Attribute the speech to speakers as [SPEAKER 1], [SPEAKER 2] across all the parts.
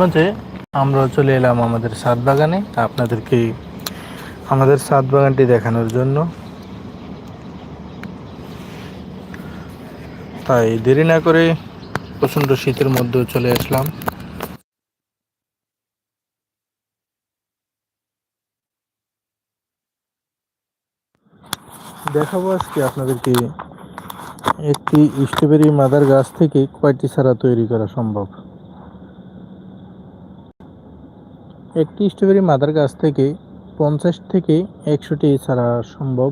[SPEAKER 1] মাঝে আমরা চলে এলাম আমাদের সাত বাগানে। আপনাদেরকে আমাদের সাত বাগানটি দেখানোর জন্য। তাই দেরি না করে প্রচণ্ড শীতের মধ্যেও চলে আসলাম। দেখাবো আজকে আপনাদেরকে একটি স্ট্রবেরি মাদার গাছ থেকে কয়টি চারা তৈরি করা সম্ভব। একটি স্ট্রবেরি মাদার গাছ থেকে পঞ্চাশ থেকে একশোটি চারা সম্ভব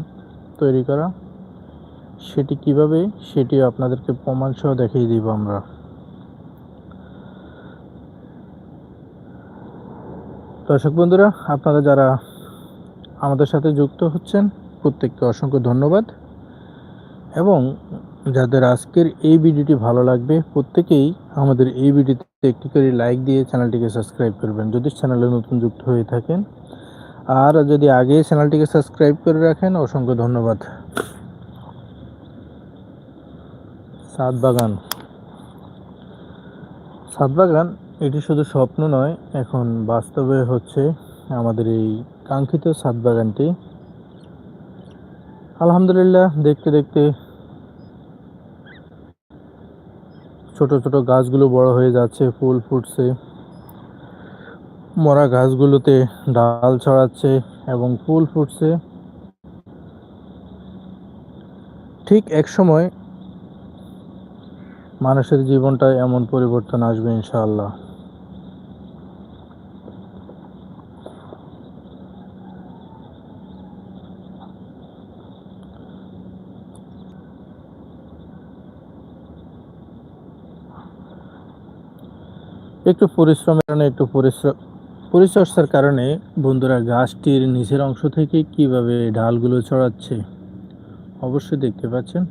[SPEAKER 1] তৈরি করা। সেটি কীভাবে, সেটিও আপনাদেরকে প্রমাণ সহ দেখিয়ে দিব আমরা। দর্শক বন্ধুরা, আপনারা যারা আমাদের সাথে যুক্ত হচ্ছেন, প্রত্যেককে অসংখ্য ধন্যবাদ। এবং যাদের আজকের এই ভিডিওটি ভালো লাগবে, প্রত্যেকেই আমাদের এই ভিডিওতে একটি করে লাইক দিয়ে চ্যানেলটিকে সাবস্ক্রাইব করবেন। যদি চ্যানেলে নতুন যুক্ত হয়ে থাকেন, আর যদি আগে চ্যানেলটিকে সাবস্ক্রাইব করে রাখেন, অসংখ্য ধন্যবাদ। সাত বাগান। সাত বাগান, এটি শুধু স্বপ্ন নয়, এখন বাস্তবে হচ্ছে আমাদের এই কাঙ্ক্ষিত সাত বাগানটি। আলহামদুলিল্লাহ, দেখতে দেখতে ছোট ছোট গাছগুলো বড় হয়ে যাচ্ছে, ফুল ফুটছে। মরা গাছগুলোতে ডাল ছড়াচ্ছে এবং ফুল ফুটছে। ঠিক এক সময় মানুষের জীবনটায় এমন পরিবর্তন আসবে ইনশাআল্লাহ। একটু পরিশ্রমের কারণে, একটু পরিশ্রম পরিচর্যার কারণে বন্ধুরা গাছটির নিচের অংশ থেকে কীভাবে ঢালগুলো ছড়াচ্ছে অবশ্যই দেখতে পাচ্ছেন।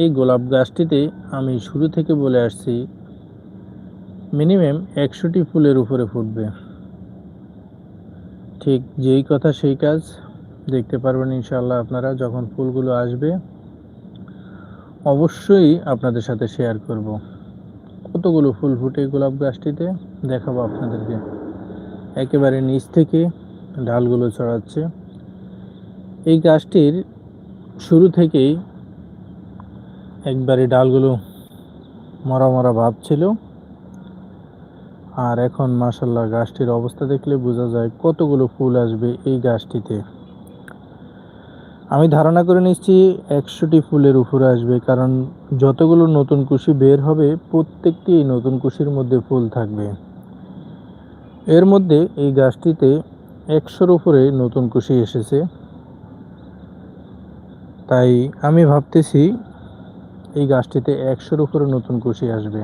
[SPEAKER 1] এই গোলাপ গাছটিতে আমি শুরু থেকে বলে আসছি, মিনিমাম একশোটি ফুলের উপরে ফুটবে। ঠিক যেই কথা সেই কাজ, দেখতে পারবেন ইনশাল্লাহ আপনারা যখন ফুলগুলো আসবে, অবশ্যই আপনাদের সাথে শেয়ার করব। কতগুলো ফুল ফুটে গোলাপ গাছটিতে? দেখাবো আপনাদেরকে। একেবারে নিচ থেকে ডালগুলো ছড়াচ্ছে। এই গাছটির শুরু থেকেই একবারে ডালগুলো মরা মরা ভাব ছিল। আর এখন মাসাল্লাহ গাছটির অবস্থা দেখলে বোঝা যায় কতগুলো ফুল আসবে এই গাছটিতে। আমি ধারণা করে নিচ্ছি একশোটি ফুলের উপরে আসবে, কারণ যতগুলো নতুন কুশি বের হবে, প্রত্যেকটি এই নতুন কুশির মধ্যে ফুল থাকবে। এর মধ্যে এই গাছটিতে একশোর উপরে নতুন কুশি এসেছে। তাই আমি ভাবতেছি এই গাছটিতে একশোর উপরে নতুন কুশি আসবে।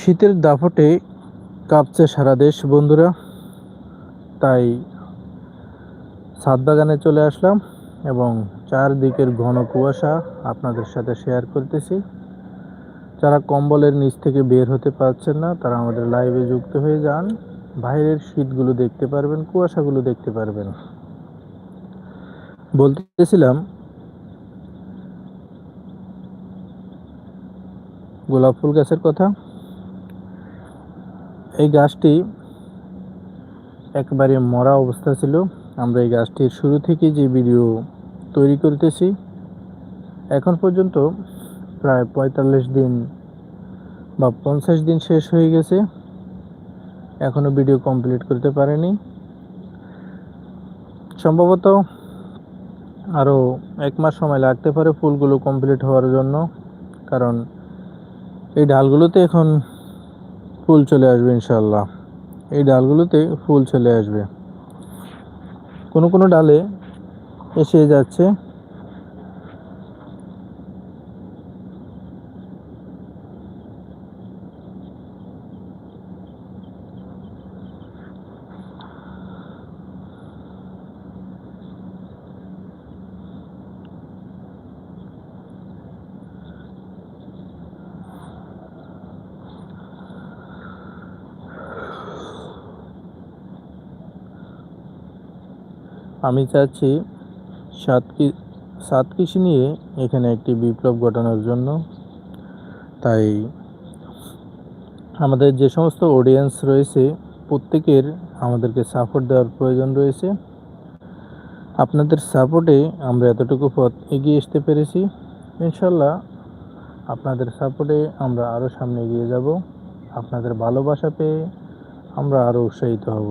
[SPEAKER 1] শীতের দাপটে কাঁপছে সারা দেশ, বন্ধুরা। তাই ছাদ বাগানে চলে আসলাম এবং চারদিকের ঘন কুয়াশা আপনাদের সাথে শেয়ার করতেছি। যারা কম্বলের নিচ থেকে বের হতে পারছেন না, তারা আমাদের লাইভে যুক্ত হয়ে যান। বাইরের শীতগুলো দেখতে পারবেন, কুয়াশাগুলো দেখতে পারবেন। বলতেছিলাম, গোলাপ ফুল গাছের কথা। এই গাছটি একবারে মরা অবস্থা ছিল। আমরা এই গাছটির শুরু থেকে যে ভিডিও তৈরি করতেছি, এখন পর্যন্ত প্রায় পঁয়তাল্লিশ দিন বা পঞ্চাশ দিন শেষ হয়ে গেছে। এখনও ভিডিও কমপ্লিট করতে পারেনি। সম্ভবত আরও এক মাস সময় লাগতে পারে ফুলগুলো কমপ্লিট হওয়ার জন্য, কারণ এই ডালগুলোতে এখন ফুল চলে আসবে ইনশাল্লাহ এই ডালগুলোতে ফুল চলে আসবে। কোনো কোনো ডালে এসে যাচ্ছে। আমি চাচ্ছি সাত সাত কৃষি নিয়ে এখানে একটি বিপ্লব ঘটানোর জন্য। তাই আমাদের যে সমস্ত অডিয়েন্স রয়েছে, প্রত্যেকের আমাদেরকে সাপোর্ট দেওয়ার প্রয়োজন রয়েছে। আপনাদের সাপোর্টে আমরা এতটুকু পথ এগিয়ে আসতে পেরেছি। ইনশাল্লাহ আপনাদের সাপোর্টে আমরা আরও সামনে এগিয়ে যাব। আপনাদের ভালোবাসা পেয়ে আমরা আরও উৎসাহিত হব।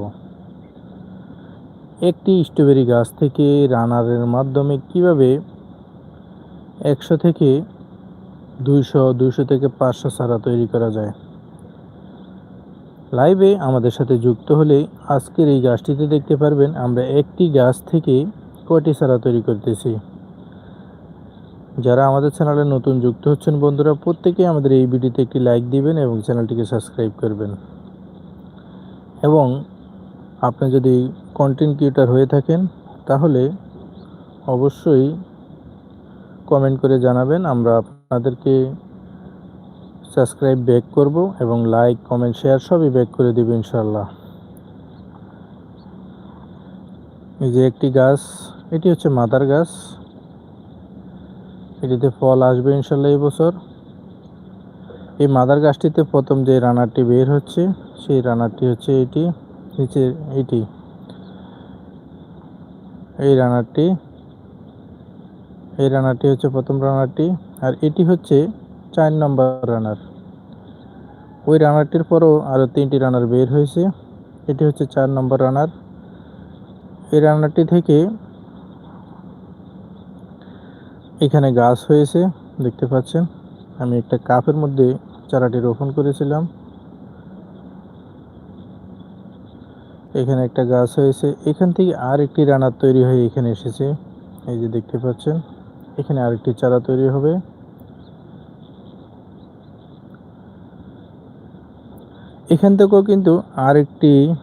[SPEAKER 1] একটি স্ট্রবেরি গাছ থেকে রানারের মাধ্যমে কীভাবে একশো থেকে দুইশো দুইশো থেকে পাঁচশো চারা তৈরি করা যায়? লাইভে আমাদের সাথে যুক্ত হলে আজকের এই গাছটিতে দেখতে পারবেন, আমরা একটি গাছ থেকে কয়টি চারা তৈরি করতেছি। যারা আমাদের চ্যানেলে নতুন যুক্ত হচ্ছেন বন্ধুরা, প্রত্যেকে আমাদের এই ভিডিওতে একটি লাইক দিবেন এবং চ্যানেলটিকে সাবস্ক্রাইব করবেন। এবং আপনি যদি কন্টেন্ট ক্রিয়েটার হয়ে থাকেন, তাহলে অবশ্যই কমেন্ট করে জানাবেন। আমরা আপনাদেরকে সাবস্ক্রাইব ব্যাক করব এবং লাইক কমেন্ট শেয়ার সবই ব্যাক করে দেব ইনশাল্লাহ এই যে একটি গাছ, এটি হচ্ছে মাদার গাছ। এটিতে ফল আসবে ইনশাল্লাহ এই বছর। এই মাদার গাছটিতে প্রথম যে রানারটি বের হচ্ছে, সেই রানারটি হচ্ছে এটি, নিচে এটি। এই রানারটি এই রানারটি হচ্ছে প্রথম রানারটি, আর এটি হচ্ছে চার নম্বর রানার। ওই রানারটির পরও আরও তিনটি রানার বের হয়েছে। এটি হচ্ছে চার নম্বর রানার। এই রানারটি থেকে এখানে গাছ হয়েছে, দেখতে পাচ্ছেন। আমি একটা কাপের মধ্যে চারাটি রোপণ করেছিলাম। এখানে একটা গাছ হয়েছে। এখান থেকে আর একটি রানার তৈরি হয়ে এখানে এসেছে। এই যে দেখতে পাচ্ছেন, এখানে আরেকটি চারা তৈরি হবে। এখান থেকেও কিন্তু আরেকটি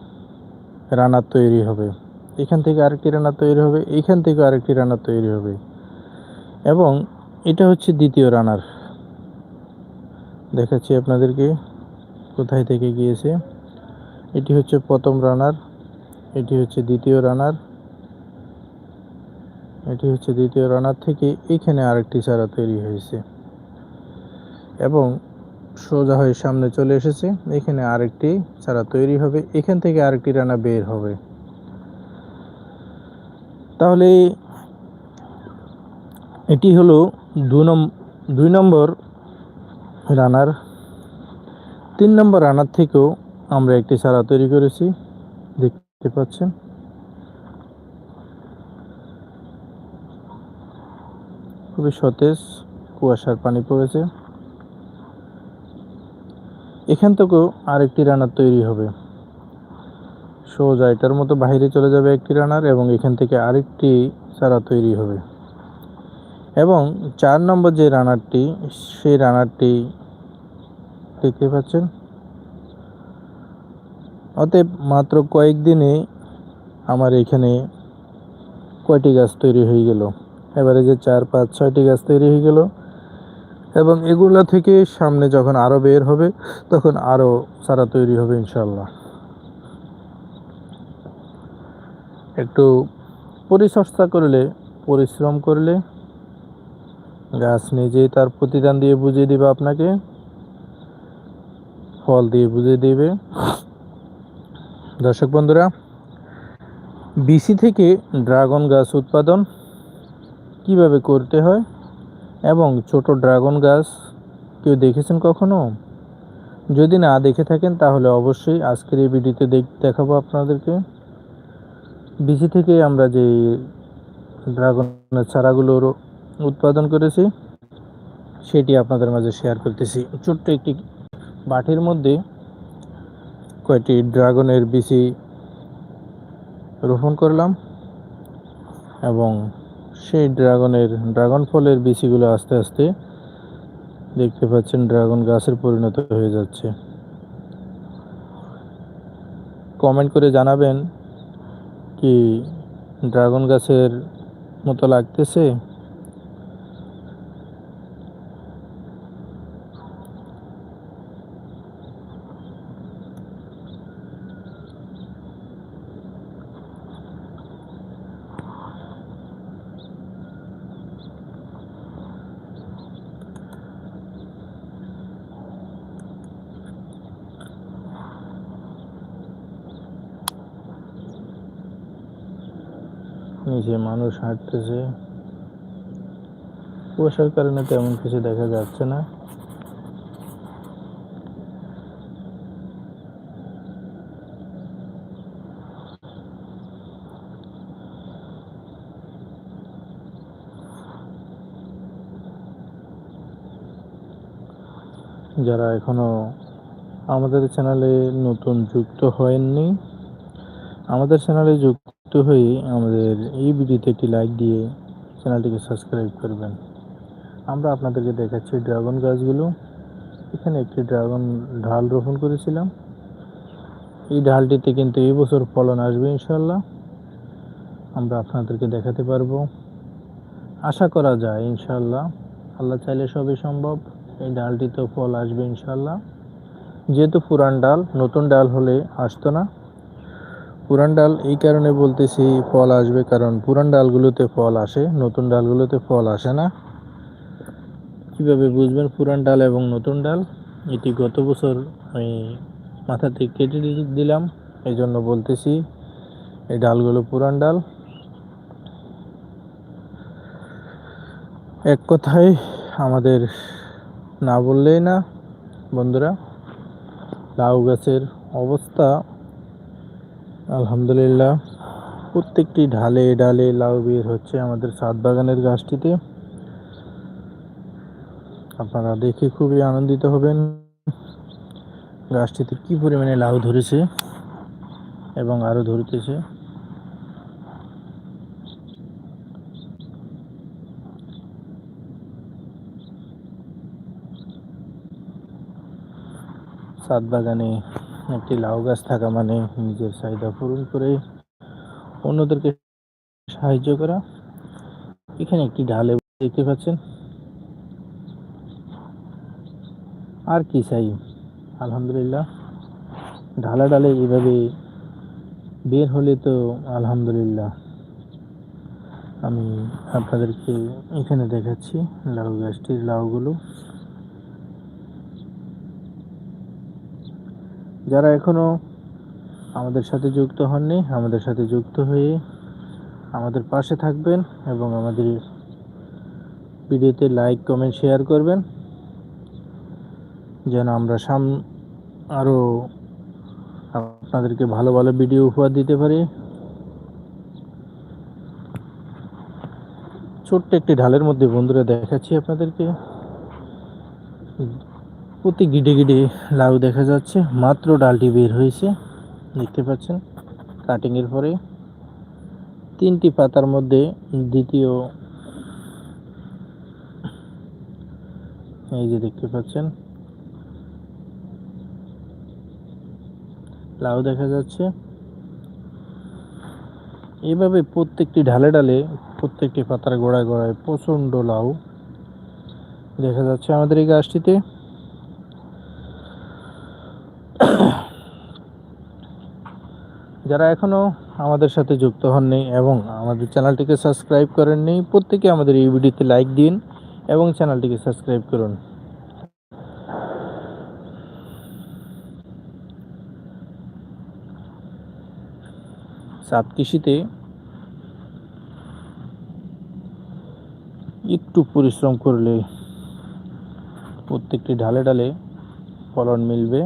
[SPEAKER 1] রানার তৈরি হবে। এখান থেকে আরেকটি রানার তৈরি হবে, এখান থেকে আরেকটি রানার তৈরি হবে। এবং এটা হচ্ছে দ্বিতীয় রানার। দেখাচ্ছি আপনাদেরকে, কোথায় থেকে গিয়েছে। এটি হচ্ছে প্রথম রানার এটি হচ্ছে দ্বিতীয় রানার এটি হচ্ছে দ্বিতীয় রানার থেকে এখানে আরেকটি চারা তৈরি হয়েছে। এবং সোজা হয়ে সামনে চলে এসেছে, এখানে আরেকটি চারা তৈরি হবে, এখান থেকে আরেকটি রানা বের হবে। তাহলে এটি হলো দু দুই নম্বর রানার তিন নম্বর রানার থেকেও আমরা একটি চারা তৈরি করেছি। দেখতে পাচ্ছেন। খুবই সতেজ কুয়াশার পানি পড়েছে। এখান থেকেও আরেকটি রানার তৈরি হবে। সোজা এটার মতো বাইরে চলে যাবে একটি রানার এবং এখান থেকে আরেকটি চারা তৈরি হবে। এবং চার নম্বর যে রানারটি, সেই রানারটি দেখতে পাচ্ছেন। অতএব মাত্র কয়েকদিনে আমার এখানে কয়টি গাছ তৈরি হয়ে গেল। এবারে যে চার, পাঁচ, ছয়টি গাছ তৈরি হয়ে গেল। এবং এগুলো থেকে সামনে যখন আরও বের হবে, তখন আরও চারা তৈরি হবে ইনশাল্লাহ একটু পরিচর্যা করলে, পরিশ্রম করলে গাছ নিজেই তার প্রতিদান দিয়ে বুঝিয়ে দিবে আপনাকে, ফল দিয়ে বুঝিয়ে দিবে। দর্শক বন্ধুরা বিসি থেকে ড্রাগন গাছ উৎপাদন কীভাবে করতে হয় এবং ছোট ড্রাগন গাছ কেউ দেখেছেন কখনো? যদি না দেখে থাকেন, তাহলে অবশ্যই আজকের এই ভিডিওতে দেখাবো আপনাদেরকে। বিসি থেকে আমরা যে ড্রাগনের চারাগুলোর উৎপাদন করেছি, সেটি আপনাদের মাঝে শেয়ার করতেছি। ছোট্ট একটি বাটির মধ্যে কয়েকটি ড্রাগনের বিচি রোপণ করলাম এবং সেই ড্রাগনের, ড্রাগন ফলের বিচিগুলো আস্তে আস্তে দেখতে পাচ্ছেন ড্রাগন গাছের পরিণত হয়ে যাচ্ছে। কমেন্ট করে জানাবেন কি ড্রাগন গাছের মতো লাগতেছে? নিচে মানুষ হাঁটতেছে, কুয়াশার কারণে তেমন কিছু দেখা যাচ্ছে না। যারা এখনও আমাদের চ্যানেলে নতুন যুক্ত হয়ননি আমাদের চ্যানেলে যুক্ত হয়ে আমাদের এই ভিডিওতে একটি লাইক দিয়ে চ্যানেলটিকে সাবস্ক্রাইব করবেন। আমরা আপনাদেরকে দেখাচ্ছি ড্রাগন গাছগুলো। এখানে একটি ড্রাগন ঢাল রোপণ করেছিলাম। এই ঢালটিতে কিন্তু এই বছর ফলন আসবে ইনশাল্লাহ আমরা আপনাদেরকে দেখাতে পারব। আশা করা যায় ইনশাল্লাহ আল্লাহ চাইলে সবই সম্ভব। এই ডালটিতেও ফল আসবে ইনশাল্লাহ যেহেতু পুরান ডাল নতুন ডাল হলে আসতো না। পুরান ডাল এই কারণে বলতেছি ফল আসবে কারণ পুরান ডালগুলোতে ফল আসে, নতুন ডালগুলোতে ফল আসে না। কীভাবে বুঝবেন পুরান ডাল এবং নতুন ডাল? এটি গত বছর আমি মাথা থেকে কেটে দিলাম এই জন্য বলতেছি এই ডালগুলো পুরান ডাল। এক কথায় আমাদের না বললেই না, বন্ধুরা। লাউ গাছের অবস্থা আলহামদুলিল্লাহ। প্রত্যেকটি ঢালে ডালে লাউ বের হচ্ছে আমাদের ছাদ বাগানের গাছটিতে। আপনারা দেখে খুবই আনন্দিত হবেন। গাছটিতে কি পরিমাণে লাউ ধরেছে এবং আরও ধরতেছে। ছাদ বাগানে একটি লাউ গাছ থাকা মানে নিজের চাহিদা পূরণ করে অন্যদেরকে সাহায্য করা। এখানে একটি ঢালে দেখতে পাচ্ছেন। আর কি চাই? আলহামদুলিল্লাহ। ঢালা ডালে এভাবে বের হলে তো আলহামদুলিল্লাহ। আমি আপনাদেরকে এখানে দেখাচ্ছি লাউ গাছটির লাউগুলো। যারা এখনও আমাদের সাথে যুক্ত হননি, আমাদের সাথে যুক্ত হয়ে আমাদের পাশে থাকবেন এবং আমাদের ভিডিওতে লাইক কমেন্ট শেয়ার করবেন। যেন আমরা সাম আরও আপনাদেরকে ভালো ভালো ভিডিও উপহার দিতে পারি। ছোট্ট একটি ঢালের মধ্যে বন্ধুরা দেখাচ্ছি আপনাদেরকে। প্রতি গিডে গিডে লাউ দেখা যাচ্ছে। মাত্র ডালটি বের হয়েছে। দেখতে পাচ্ছেন কাটিং এর পরে তিনটি পাতার মধ্যে দ্বিতীয় এই যে দেখতে পাচ্ছেন, লাউ দেখা যাচ্ছে। এভাবে প্রত্যেকটি ঢালে ঢালে প্রত্যেকটি পাতার গোড়ায় গোড়ায় প্রচণ্ড লাউ দেখা যাচ্ছে আমাদের এই গাছটিতে। যারা এখনও আমাদের সাথে যুক্ত হননি এবং আমাদের চ্যানেলটিকে সাবস্ক্রাইব করেননি, প্রত্যেকে আমাদের এই ভিডিওতে লাইক দিন এবং চ্যানেলটিকে সাবস্ক্রাইব করুন। সাত কৃষিতে একটু পরিশ্রম করলে প্রত্যেকটি ঢালে ঢালে ফলন মিলবে।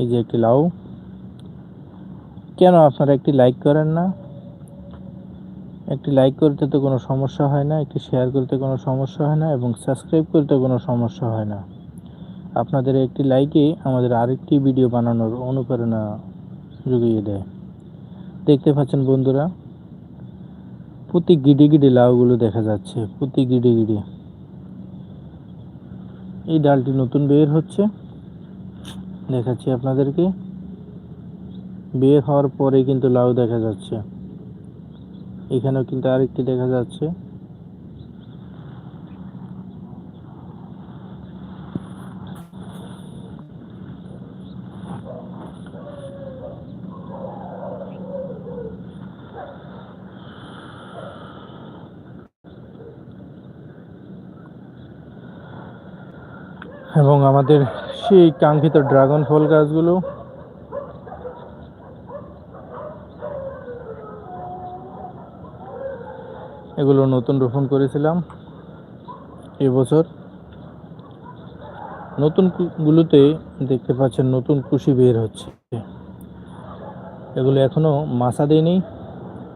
[SPEAKER 1] এই যে একটি লাউ কেন আপনারা একটি লাইক করেন না? একটি লাইক করতে তো কোনো সমস্যা হয় না, একটি শেয়ার করতে কোনো সমস্যা হয় না এবং সাবস্ক্রাইব করতে কোনো সমস্যা হয় না। আপনাদের একটি লাইকে আমাদের আরেকটি ভিডিও বানানোর অনুপ্রেরণা জুগিয়ে দেয়। দেখতে পাচ্ছেন বন্ধুরা, প্রতি গিডি গিডি লাউগুলো দেখা যাচ্ছে, প্রতি গিডি গিডি। এই ডালটি নতুন বের হচ্ছে, দেখাচ্ছি আপনাদেরকে। বের হওয়ার পরে কিন্তু লাউ দেখা যাচ্ছে। এখানেও কিন্তু আরেকটি দেখা যাচ্ছে। এবং আমাদের সেই কাঙ্ক্ষিত ড্রাগন ফল গাছগুলো এগুলো নতুন রোপণ করেছিলাম এবছর নতুন গুলোতে দেখতে পাচ্ছেন নতুন কুশি বের হচ্ছে। এগুলো এখনও মাছা দেয়নি,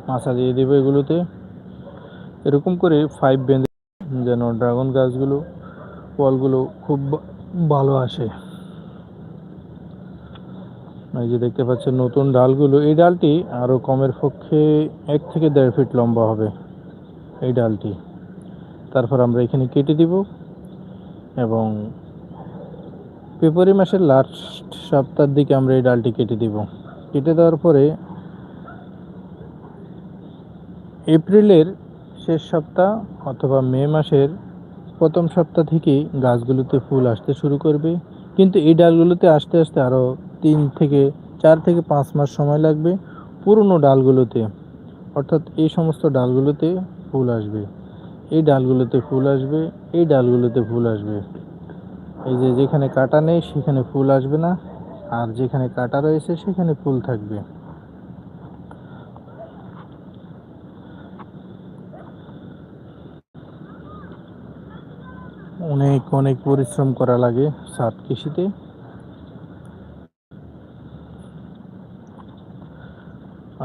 [SPEAKER 1] মাছা দিয়ে দেবো এগুলোতে। এরকম করে ফাইভ বেঁধে যেন ড্রাগন গাছগুলো, ফলগুলো খুব ভালো আসে। এই যে দেখতে পাচ্ছেন নতুন ডালগুলো, এই ডালটি আরও কমের পক্ষে এক থেকে দেড় ফিট লম্বা হবে। এই ডালটি। তারপর আমরা এখানে কেটে দিব এবং ফেব্রুয়ারি মাসের লাস্ট সপ্তাহের দিকে আমরা এই ডালটি কেটে দিব। কেটে দেওয়ার পরে এপ্রিলের শেষ সপ্তাহ অথবা মে মাসের প্রথম সপ্তাহ থেকে গাছগুলোতে ফুল আসতে শুরু করবে। কিন্তু এই ডালগুলোতে আসতে আসতে আরও তিন থেকে চার থেকে পাঁচ মাস সময় লাগবে পুরনো ডালগুলোতে। অর্থাৎ এই সমস্ত ডালগুলোতে ফুল আসবে। এই ডালগুলোতে ফুল আসবে, এই ডালগুলোতে ফুল আসবে। এই যে যেখানে কাটা নেই, সেখানে ফুল আসবে না। আর যেখানে কাটা রয়েছে, সেখানে ফুল থাকবে। অনেক অনেক পরিশ্রম করা লাগে সাত কৃষিতে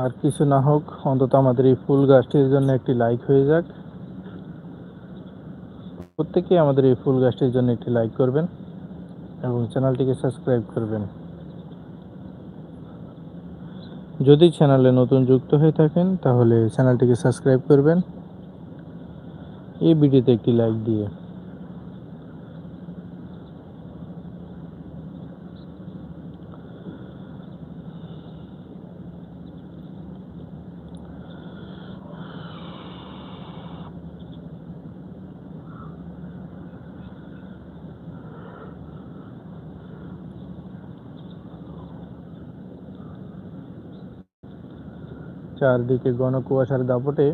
[SPEAKER 1] আর কিছু না হোক, অন্তত আমাদের এই ফুল গাছটির জন্য একটি লাইক হয়ে যাক। প্রত্যেকে আমাদের এই ফুল গাছটির জন্য একটি লাইক করবেন এবং চ্যানেলটিকে সাবস্ক্রাইব করবেন। যদি চ্যানেলে নতুন যুক্ত হয়ে থাকেন, তাহলে চ্যানেলটিকে সাবস্ক্রাইব করবেন। এই ভিডিওতে একটি লাইক দিয়ে। চারদিকে ঘন কুয়াশার দাপটে,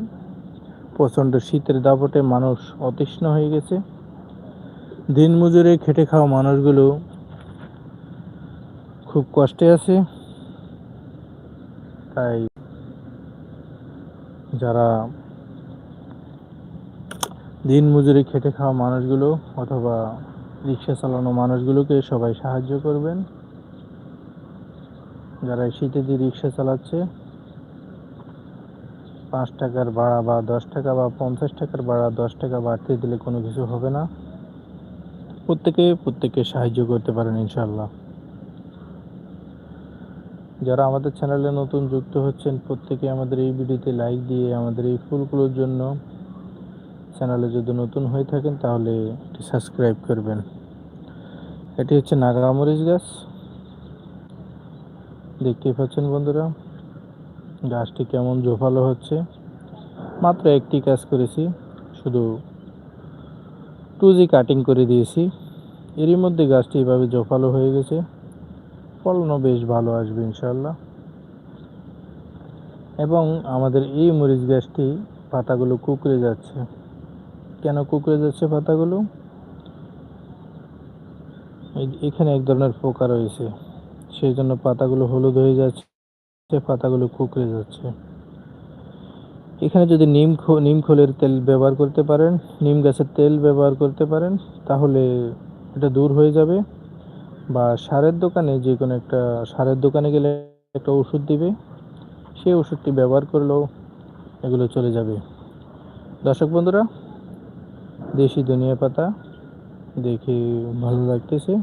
[SPEAKER 1] প্রচণ্ড শীতের দাপটে মানুষ অতৃষ্ণ হয়ে গেছে। দিনমজুরে খেটে খাওয়া মানুষগুলো খুব কষ্টে আছে। তাই যারা দিন মজুরি খেটে খাওয়া মানুষগুলো অথবা রিক্সা চালানো মানুষগুলোকে সবাই সাহায্য করবেন। যারা শীতে দিয়ে রিক্সা চালাচ্ছে পাঁচ টাকার ভাড়া বা দশ টাকা বা পঞ্চাশ টাকার ভাড়া, দশ টাকা বাড়তে দিলে কোনো কিছু হবে না। প্রত্যেকে, প্রত্যেককে সাহায্য করতে পারেন ইনশাল্লাহ যারা আমাদের চ্যানেলে নতুন যুক্ত হচ্ছেন, প্রত্যেকে আমাদের এই ভিডিওতে লাইক দিয়ে আমাদের এই ফুলগুলোর জন্য চ্যানেলে যদি নতুন হয়ে থাকেন, তাহলে এটি সাবস্ক্রাইব করবেন। এটি হচ্ছে নাগামরিচ গাছ। দেখতেই পাচ্ছেন বন্ধুরা। গাছটি কেমন জোফালো হচ্ছে? মাত্র একটি কাজ করেছি, শুধু টু জি কাটিং করে দিয়েছি। এরই মধ্যে গাছটি এভাবে জোফালো হয়ে গেছে। ফলনও বেশ ভালো আসবে ইনশাল্লাহ এবং আমাদের এই মরিচ গাছটি পাতাগুলো কুকড়ে যাচ্ছে। কেন কুকড়ে যাচ্ছে পাতাগুলো? এখানে এক ধরনের পোকা রয়েছে। সেই জন্য পাতাগুলো হলুদ হয়ে যাচ্ছে। পাতাগুলো কুকড়ে যাচ্ছে। এখানে যদি নিম নিম খোলের তেল ব্যবহার করতে পারেন, নিম গাছের তেল ব্যবহার করতে পারেন, তাহলে এটা দূর হয়ে যাবে বা সারের দোকানে যে কোনো একটা, সারের দোকানে গেলে একটা ওষুধ দিবে, সেই ওষুধটি ব্যবহার করলেও এগুলো চলে যাবে। দর্শক বন্ধুরা, দেশি ধনিয়া পাতা দেখে ভালো লাগতেছে।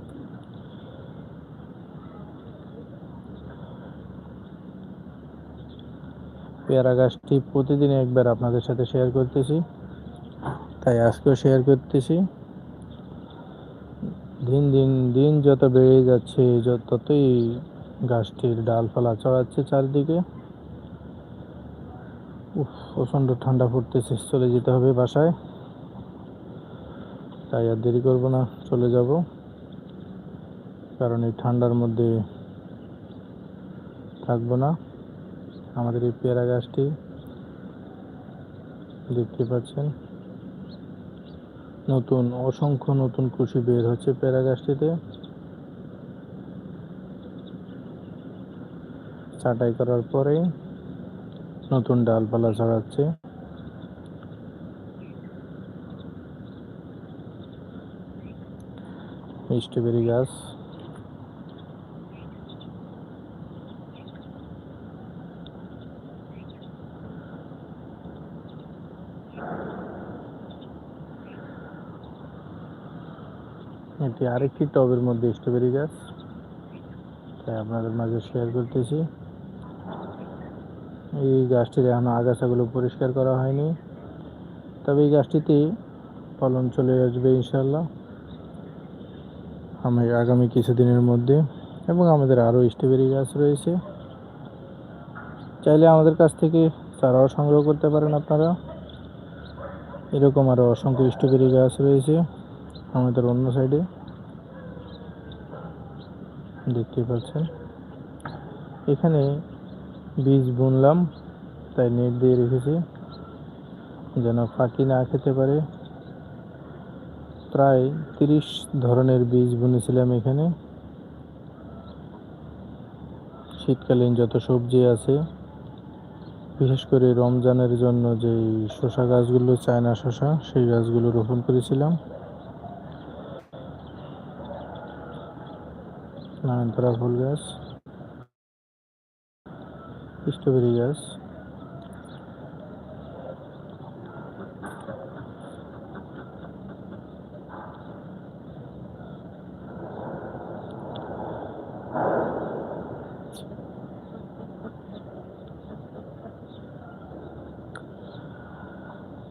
[SPEAKER 1] পেয়ারা গাছটি প্রতিদিন একবার আপনাদের সাথে শেয়ার করতেছি। তাই আজকেও শেয়ার করতেছি। দিন দিন দিন যত বেড়ে যাচ্ছে ততই গাছটির ডালপালা চড়াচ্ছে চারদিকে। উফ, প্রচণ্ড ঠান্ডা পড়তেছে, চলে যেতে হবে বাসায়। তাই আর দেরি করব না, চলে যাব। কারণ এই ঠান্ডার মধ্যে থাকব না। আমাদের এই পেয়ারা গাছটি দেখতে পাচ্ছেন। নতুন, অসংখ্য নতুন কুশি বের হচ্ছে পেয়ারা গাছটিতে। ছাটাই করার পরে নতুন ডালপালা ছড়াচ্ছে। স্ট্রবেরি গাছ। এটি আরেকটি টবের মধ্যে স্ট্রবেরি গাছ। তাই আপনাদের মাঝে শেয়ার করতেছি। এই গাছটির এখনও আগাছাগুলো পরিষ্কার করা হয়নি। তবে এই গাছটিতে ফলন চলে আসবে ইনশাল্লাহ আমি আগামী কিছুদিনের মধ্যে এবং আমাদের আরও স্ট্রবেরি গাছ রয়েছে। চাইলে আমাদের কাছ থেকে চারাও সংগ্রহ করতে পারেন আপনারা। এরকম আরও অসংখ্য স্ট্রবেরি গাছ রয়েছে আমাদের অন্য সাইডে দেখতে পাচ্ছেন। এখানে বীজ বুনলাম, তাই নেট দিয়ে রেখেছি, যেন ফাঁকি না খেতে পারে। প্রায় তিরিশ ধরনের বীজ বুনেছিলাম এখানে। শীতকালীন যত সবজি আছে, বিশেষ করে রমজানের জন্য যে শশা গাছগুলো, চায়না শশা সেই গাছগুলো রোপণ করেছিলাম। নয়নতারা ফুল গাছ স্ট্রবেরি গাছ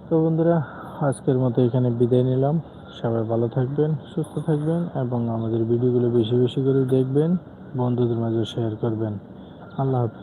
[SPEAKER 1] তো বন্ধুরা আজকের মতো এখানে বিদায় নিলাম সবাই ভালো থাকবেন, সুস্থ থাকবেন এবং আমাদের ভিডিওগুলো বেশি বেশি করে দেখবেন, বন্ধুদের মাঝে শেয়ার করবেন। আল্লাহ হাফিজ।